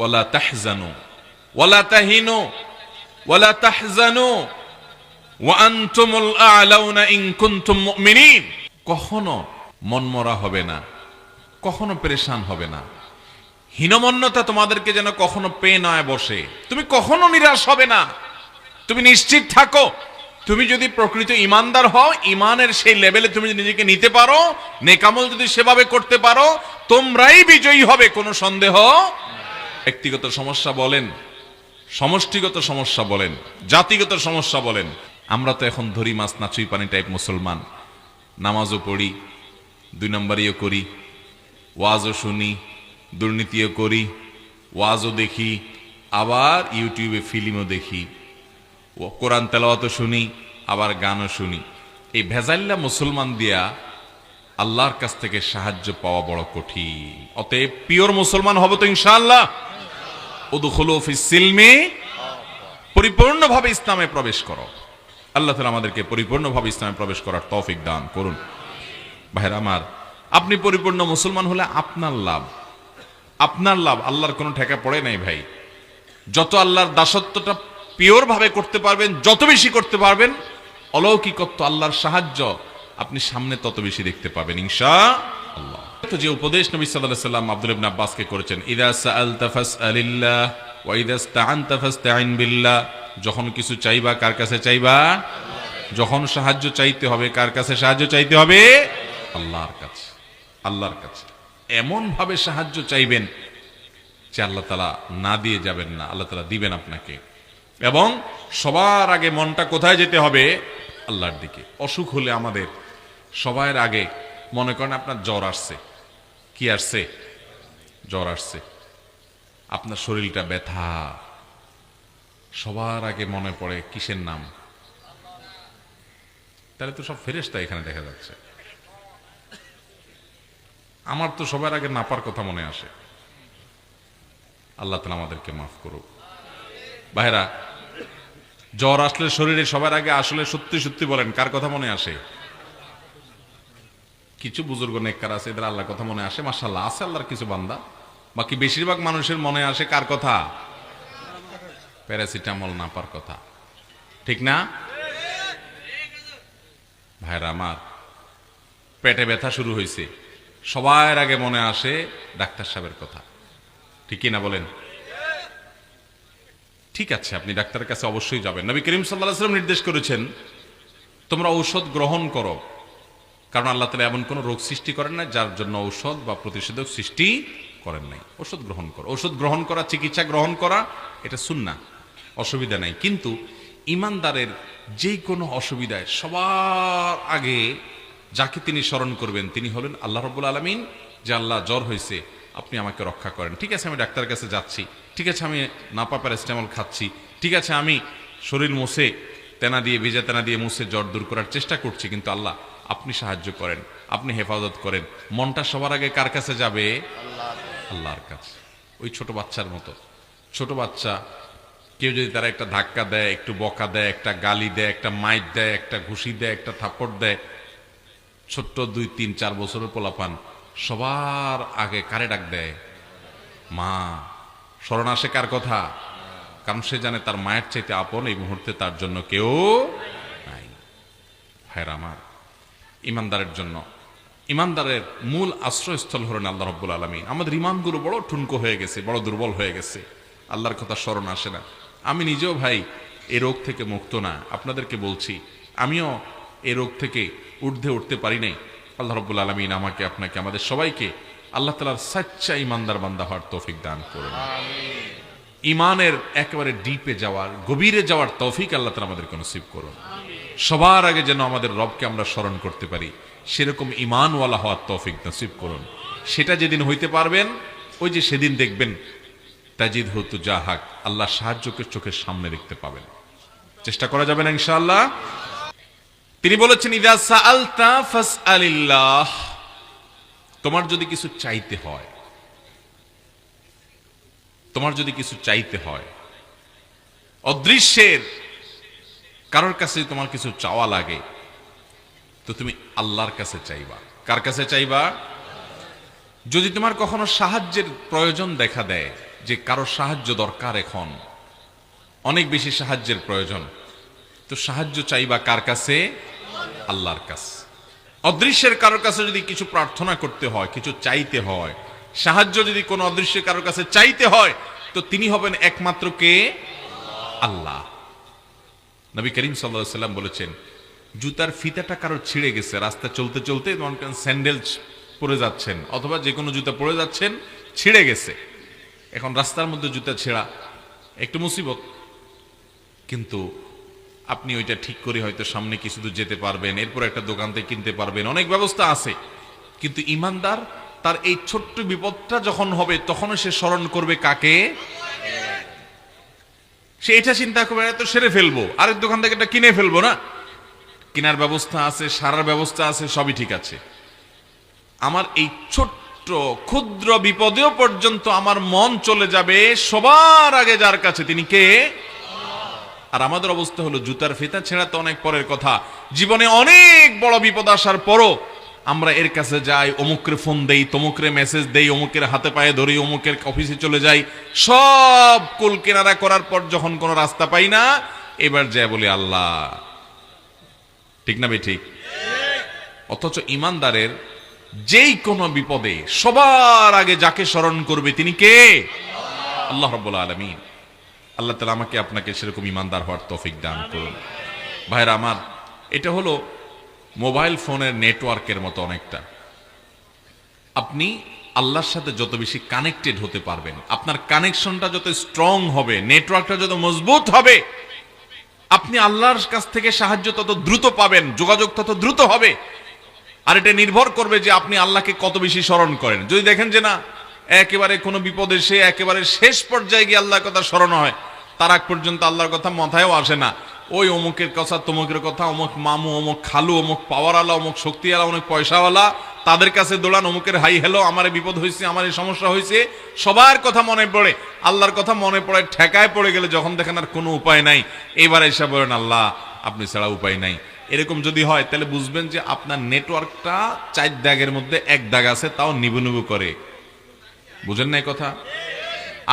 ওয়ালা তাহজানু, ওয়ালা তাহিনু, ওয়ালা তাহজানু। ওয়া আনতুমুল আ'লাউনা ইন কুনতুম মুমিনিন। কখনো মনমরা হবে না, কখনো পেরেশান হবে না। হীনমন্যতা তোমাদেরকে যেন কখনো পে নয় বসে। তুমি কখনো নিরাশ হবে না। তুমি নিশ্চিত থাকো। তুমি যদি প্রকৃত ইমানদার হও, ইমানের সেই লেভেলে তুমি নিজেকে নিতে পারো, নেকামল যদি সেভাবে করতে পারো, তোমরাই বিজয়ী হবে, কোনো সন্দেহ ব্যক্তিগত সমস্যা বলেন, সমষ্টিগত সমস্যা বলেন, জাতিগত সমস্যা বলেন। আমরা তো এখন ধরি মাছ নাচুই পানি টাইপ মুসলমান। নামাজও পড়ি, দুই নম্বরইও করি, ওয়াজও শুনি, দুর্নীতিও করি, ওয়াজও দেখি, আবার ইউটিউবে ফিল্মও দেখি। ও কোরআন তেলাওয়াতও শুনি, আবার গানও শুনি। এই ভেজাল্লা মুসলমান দিয়া আল্লাহর কাছ থেকে সাহায্য পাওয়া বড় কঠিন। অতএব পিওর মুসলমান হব তো ইনশাআল্লাহ। পরিপূর্ণভাবে ইসলামে প্রবেশ করো। আল্লাহ তাআলা আমাদেরকে পরিপূর্ণভাবে ইসলামে প্রবেশ করার তৌফিক দান করুন। ভাইরা আমার, আপনি পরিপূর্ণ মুসলমান হলে আপনার লাভ। আপনার লাভ, আল্লাহর কোনো ঠেকা পড়ে নাই ভাই। যত আল্লাহর দাসত্বটা পিওর ভাবে করতে পারবেন, যত বেশি করতে পারবেন, অলৌকিকত্ব, আল্লাহর সাহায্য আপনি সামনে তত বেশি দেখতে পাবেন ইনশা আল্লাহ তো যে উপদেশ নবী আলাইহি সাল্লাম আব্দুল ইবনে আব্বাসকে করেছেন যখন কিছু চাইবা, কার কাছে চাইবা? যখন সাহায্য চাইতে হবে, কার কাছে সাহায্য চাইতে হবে? আল্লাহর কাছে আল্লাহর কাছে। এমন ভাবে সাহায্য চাইবেন যে আল্লাহ তালা না দিয়ে যাবেন না, আল্লাহ তালা দিবেন আপনাকে। এবং সবার আগে মনটা কোথায় যেতে হবে? আল্লাহর দিকে। অসুখ হলে আমাদের সবার আগে মনে করেন আপনার জ্বর আসছে। কি আসছে? জ্বর আসছে। আপনার শরীরটা ব্যথা। সবার আগে মনে পড়ে কিসের নাম? তাহলে তো সব ফেরেশতা এখানে দেখা যাচ্ছে। আমার তো সবার আগে নাপার কথা মনে আসে। আল্লাহ তালা আমাদেরকে মাফ করুক। ভাইরা, জ্বর আসলে শরীরে সবার আগে আসলে সত্যি সত্যি বলেন, কার কথা মনে আসে? কিছু বুজুর্গ নেককার আছে, এদের আল্লাহর কথা মনে আসে মাসাল্লাহ আছে আল্লাহর কিছু বান্দা। বাকি বেশিরভাগ মানুষের মনে আসে কার কথা? প্যারাসিটামল নাপার কথা। ঠিক না? ভাইরা আমার, পেটে ব্যথা শুরু হয়েছে। সবার আগে মনে আসে ডাক্তার সাহেবের কথা। ঠিকই না বলেন? ঠিক আছে, আপনি ডাক্তারের কাছে অবশ্যই যাবেন। নবী করিম সাল্লাহ সাল্লাম নির্দেশ করেছেন, তোমরা ঔষধ গ্রহণ করো। কারণ আল্লাহ তালা এমন কোনো রোগ সৃষ্টি করেন না যার জন্য ঔষধ বা প্রতিষেধক সৃষ্টি করেন নাই। ওষুধ গ্রহণ করো ওষুধ গ্রহণ করা, চিকিৎসা গ্রহণ করা, এটা সুন্না অসুবিধা নাই। কিন্তু ইমানদারের যে কোনো অসুবিধায় সবার আগে যাকে তিনি স্মরণ করবেন, তিনি হলেন আল্লাহ রব্বুল আলমিন, যে আল্লাহ জ্বর হয়েছে, আপনি আমাকে রক্ষা করেন। ঠিক আছে, আমি ডাক্তারের কাছে যাচ্ছি। ঠিক আছে, আমি নাপা প্যারাসিটামল খাচ্ছি। ঠিক আছে, আমি শরীর মুছে, তেনা দিয়ে, ভিজা তেনা দিয়ে মুছে জ্বর দূর করার চেষ্টা করছি, কিন্তু আল্লাহ আপনি সাহায্য করেন, আপনি হেফাজত করেন। মনটা সবার আগে কার কাছে যাবে? আল্লাহর কাছে। ওই ছোট বাচ্চার মতো। ছোট বাচ্চা, কেউ যদি তারা একটা ধাক্কা দেয়, একটু বকা দেয়, একটা গালি দেয়, একটা মাইট দেয়, একটা ঘুষি দেয়, একটা থাপড় দেয়, ছোট্ট দুই, তিন, চার বছরের পোলাপান সবার আগে কারে ডাক দেয়? মা। স্মরণ আসে কার কথা? কারণ সে জানে তার মায়ের চাইতে আপন এই মুহূর্তে তার জন্য কেউ নাই। ভাইরা আমার। ইমানদারের জন্য। ইমানদারের মূল আশ্রয়স্থল হলেন আল্লাহ রব্বুল আলমী আমাদের ইমানগুলো বড় ঠুনকো হয়ে গেছে, বড় দুর্বল হয়ে গেছে। আল্লাহর কথা স্মরণ আসে না। আমি নিজেও ভাই, এ রোগ থেকে মুক্ত না। আপনাদেরকে বলছি, আমিও এ রোগ থেকে ঊর্ধ্বে উঠতে পারি নাই। আল্লাহ রব্বুল আলমিন আমাকে, আপনাকে, আমাদের সবাইকে আল্লাহ তালার সাচ্চা ইমানদার বান্দা হওয়ার তৌফিক দান করুন। ইমানের একেবারে ডিপে যাওয়ার, গভীরে যাওয়ার তৌফিক আল্লাহ তালা আমাদেরকে নসিব করুন। সবার আগে যেন আমাদের রবকে আমরা স্মরণ করতে পারি, সেরকম ইমানওয়ালা হওয়ার তৌফিক নসিব করুন। সেটা যেদিন হইতে পারবেন, ওই যে সেদিন দেখবেন তাজিদ হতু জাহাক আল্লাহ সাহায্যকে চোখের সামনে দেখতে পাবেন। চেষ্টা করা যাবে না ইনশাআল্লাহ? তিনি বলেছেন, ইদা সাআলতা ফাসআলিল্লাহ। তোমার যদি কিছু চাইতে হয় তোমার যদি কিছু চাইতে হয়। অদৃশ্যের কারোর কাছে তোমার কিছু চাওয়া লাগে, তো তুমি আল্লাহর কাছে চাইবা। কার কাছে চাইবা? যদি তোমার কখনো সাহায্যের প্রয়োজন দেখা দেয়, যে কারও সাহায্য দরকার এখন, অনেক বেশি সাহায্যের প্রয়োজন, তো সাহায্য চাইবা কার কাছে? আল্লাহর কাছে। অদৃশ্যের কারোর কাছে যদি কিছু প্রার্থনা করতে হয়, কিছু চাইতে হয় সাহায্য যদি কোনো অদৃশ্যের কারোর কাছে চাইতে হয়, তো তিনি হবেন একমাত্র কে? আল্লাহ। নবী করিম সাল্লাম বলেছেন, জুতার ফিতাটা কারও ছিঁড়ে গেছে, রাস্তা চলতে চলতে স্যান্ডেল পরে যাচ্ছেন, অথবা যে কোনো জুতা পরে যাচ্ছেন, ছিঁড়ে গেছে। এখন রাস্তার মধ্যে জুতা ছেঁড়া একটু মুসিবত। কিন্তু আপনি ওইটা ঠিক করে হয়তো সামনে কিছু দূর যেতে পারবেন, এরপর একটা দোকান থেকে কিনতে পারবেন, অনেক ব্যবস্থা আছে। কিন্তু ইমানদার তার এই ছোট্ট বিপদটা যখন হবে, তখনও সে স্মরণ করবে কাকে? সে এটা চিন্তা করবে তো সেরে ফেলব। আরেক দোকান থেকে এটা কিনে ফেলব না? কেনার ব্যবস্থা আছে, সারার ব্যবস্থা আছে, সবই ঠিক আছে। আমার এই ছোট্ট, ক্ষুদ্র বিপদেও পর্যন্ত আমার মন চলে যাবে সবার আগে যার কাছে। তিনি কে? আর আমাদের অবস্থা হলো জুতার ফিতা ছেঁড়া তো অনেক পরের কথা। জীবনে অনেক বড় বিপদ আসার পরও আমরা এর কাছে যাই, অমুকরে ফোন দেই, তমুকরে মেসেজ দেই, অমুকের হাতে পায়ে ধরি, অমুকের অফিসে চলে যাই। সব কুল কেনারা করার পর যখন কোনো রাস্তা পাই না, এবার যায় বলি, আল্লাহ। ঠিক না বে ঠিক অথচ ইমানদারের যেই কোনো বিপদে সবার আগে যাকে স্মরণ করবে তিনি কে? আল্লাহ রব্বুল আলমিন। আল্লাহ তালা আমাকে আপনাকে সেরকম ইমানদার হওয়ার তফিক দান করুন। ভাইরা, আমার এটা হলো মোবাইল ফোনের নেটওয়ার্কের মতো অনেকটা। আপনি আল্লাহর সাথে যত বেশি কানেক্টেড হতে পারবেন, আপনার কানেকশনটা যত স্ট্রং হবে নেটওয়ার্কটা যত মজবুত হবে, আপনি আল্লাহর কাছ থেকে সাহায্য তত দ্রুত পাবেন, যোগাযোগ তত দ্রুত হবে। আর এটা নির্ভর করবে যে আপনি আল্লাহকে কত বেশি স্মরণ করেন। যদি দেখেন যে না, একেবারে কোনো বিপদে সে একেবারে শেষ পর্যায়ে গিয়ে আল্লাহর কথা স্মরণ হয়, তার আগ পর্যন্ত আল্লাহর কথা মাথায়ও আসে না। ওই অমুকের কথা, তমুকের কথা, অমুক মামু, অমুক খালু, অমুক পাওয়ারওয়ালা, অমুক শক্তিওয়ালা অমুক পয়সাওয়ালা, তাদের কাছে দৌড়ান, অমুকের, হাই, হ্যালো, আমার বিপদ হয়েছে আমার এই সমস্যা হয়েছে সবার কথা মনে পড়ে, আল্লাহর কথা মনে পড়ে ঠেকায় পড়ে গেলে যখন দেখেন আর কোনো উপায় নাই এবার এসে বলেন, আল্লাহ, আপনি ছাড়া উপায় নাই। এরকম যদি হয়, তাহলে বুঝবেন যে আপনার নেটওয়ার্কটা চার দাগের মধ্যে এক দাগ আছে, তাও নিবু নিবু করে। বুঝেন না কথা?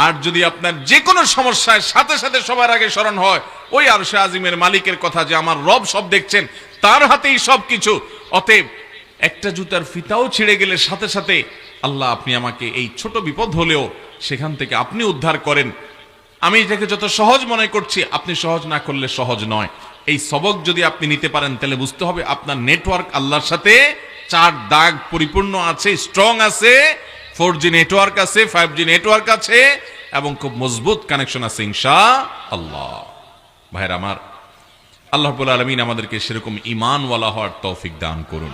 আর যদি আপনার যে কোনো সমস্যায় সাথে সাথে সবার আগে স্মরণ হয়, ওই আরশে আজিমের মালিকের কথা যে আমার রব সব দেখছেন, তার হাতেই সব কিছু। অতএব একটা জুতার ফিতাও ছিঁড়ে গেলে সাথে সাথে আল্লাহ আপনি আমাকে এই ছোট বিপদ হলেও সেখান থেকে আপনি উদ্ধার করেন। আমি এটাকে যত সহজ মনে করছি, আপনি সহজ না করলে সহজ নয়। এই সবক যদি আপনি নিতে পারেন, তাহলে বুঝতে হবে আপনার নেটওয়ার্ক আল্লাহর সাথে, চার দাগ পরিপূর্ণ আছে স্ট্রং আছে ফোর জি নেটওয়ার্ক আছে ফাইভ জি নেটওয়ার্ক আছে, এবং খুব মজবুত কানেকশন আছে, ইনশা আল্লাহ। ভাইর আমার, আল্লাহ আলমিন আমাদেরকে সেরকম ইমানওয়ালা হওয়ার তৌফিক দান করুন।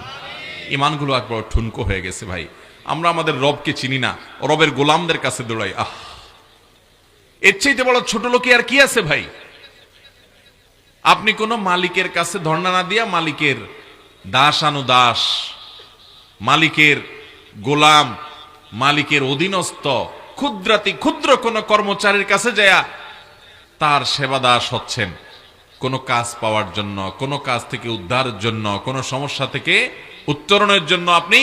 ইমানগুলো একবার ঠুনকো হয়ে গেছে ভাই। আমরা আমাদের রবকে চিনি না, রবের গোলামদের কাছে দৌড়াই, আহ। এর চাইতে বড় ছোট লোকে আর কি আছে ভাই? আপনি কোনো মালিকের কাছে ধর্ণা না দিয়া মালিকের দাস আনু দাস মালিকের গোলাম মালিকের অধীনস্থ, ক্ষুদ্রাতি ক্ষুদ্র কোন কর্মচারীর কাছে যায়া তার সেবা দাস হচ্ছেন। কোনো কাজ পাওয়ার জন্য, কোনো কাজ থেকে উদ্ধারের জন্য, কোনো সমস্যা থেকে উত্তরণের জন্য আপনি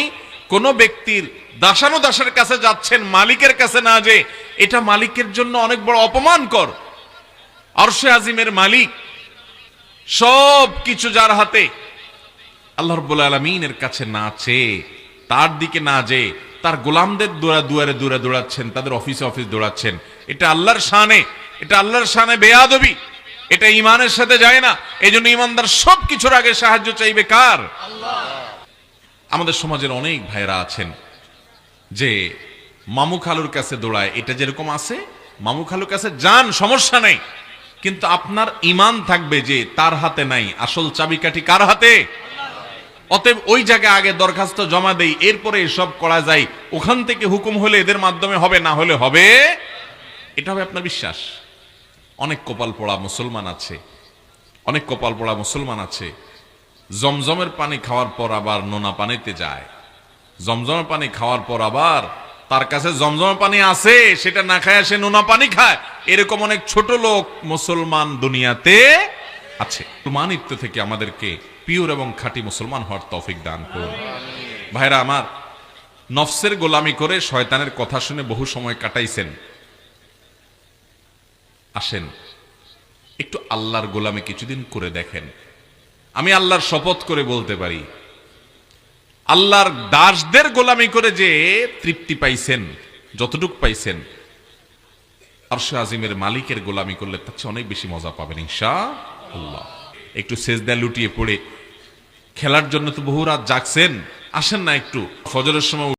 কোন ব্যক্তির দাসানু দাসের কাছে যাচ্ছেন, মালিকের কাছে না যে, এটা মালিকের জন্য অনেক বড় অপমানকর। অর্শে আজিমের মালিক সব কিছু যার হাতে, আল্লাহ রব্বুল আলমিনের কাছে না চেয়ে, তার দিকে না যে তার গোলামদের দৌড়া দুয়ারে দৌড়া দৌড়াচ্ছেন, তাদের অফিসে অফিস দৌড়াচ্ছেন। এটা আল্লাহর শানে, এটা আল্লাহর শানে বেয়াদবি। এটা ইমানের সাথে যায় না। এই জন্য ইমানদার সব কিছুর আগে সাহায্য চাইবে কার? আমাদের সমাজের অনেক ভাইরা আছেন যে মামু খালুর কাছে দৌড়ায়। এটা যেরকম আছে, মামু খালুর কাছে যান, সমস্যা নেই। কিন্তু আপনার ইমান থাকবে যে তার হাতে নাই। আসল চাবিকাঠি কার হাতে? অতএব ওই জায়গায় আগে দরখাস্ত জমা দেই, এরপরে এসব করা যায়। ওখান থেকে হুকুম হলে এদের মাধ্যমে হবে, না হলে হবে? এটা হবে আপনার বিশ্বাস। অনেক কপাল পড়া মুসলমান আছে, অনেক কপাল পড়া মুসলমান আছে। জমজমের পানি খাওয়ার পর আবার নোনা পানিতে যায়। জমজমের পানি খাওয়ার পর আবার তার কাছে জমজমের পানি আছে, সেটা না খায়, সে নোনা পানি খায়। এরকম অনেক ছোট লোক মুসলমান দুনিয়াতে আছে। মানিত্য থেকে আমাদেরকে পিওর এবং খাঁটি মুসলমান হওয়ার তৌফিক দান করুন। ভাইরা আমার, নফসের গোলামি করে শয়তানের কথা শুনে বহু সময় কাটাইছেন। আসেন, একটু আল্লাহর গোলামে কিছুদিন করে দেখেন। আমি আল্লাহর শপথ করে বলতে পারি, আল্লাহর দাসদের গোলামি করে যে তৃপ্তি পাইছেন, যতটুক পাইছেন, আরশ আজিমের মালিকের গোলামি করলে তার চেয়ে অনেক বেশি মজা পাবেন ইনশা আল্লাহ একটু সেজদা লুটিয়ে পড়ে খেলার জন্য তো বহু রাত জাগছেন আসেন না একটু। ফজরের সময়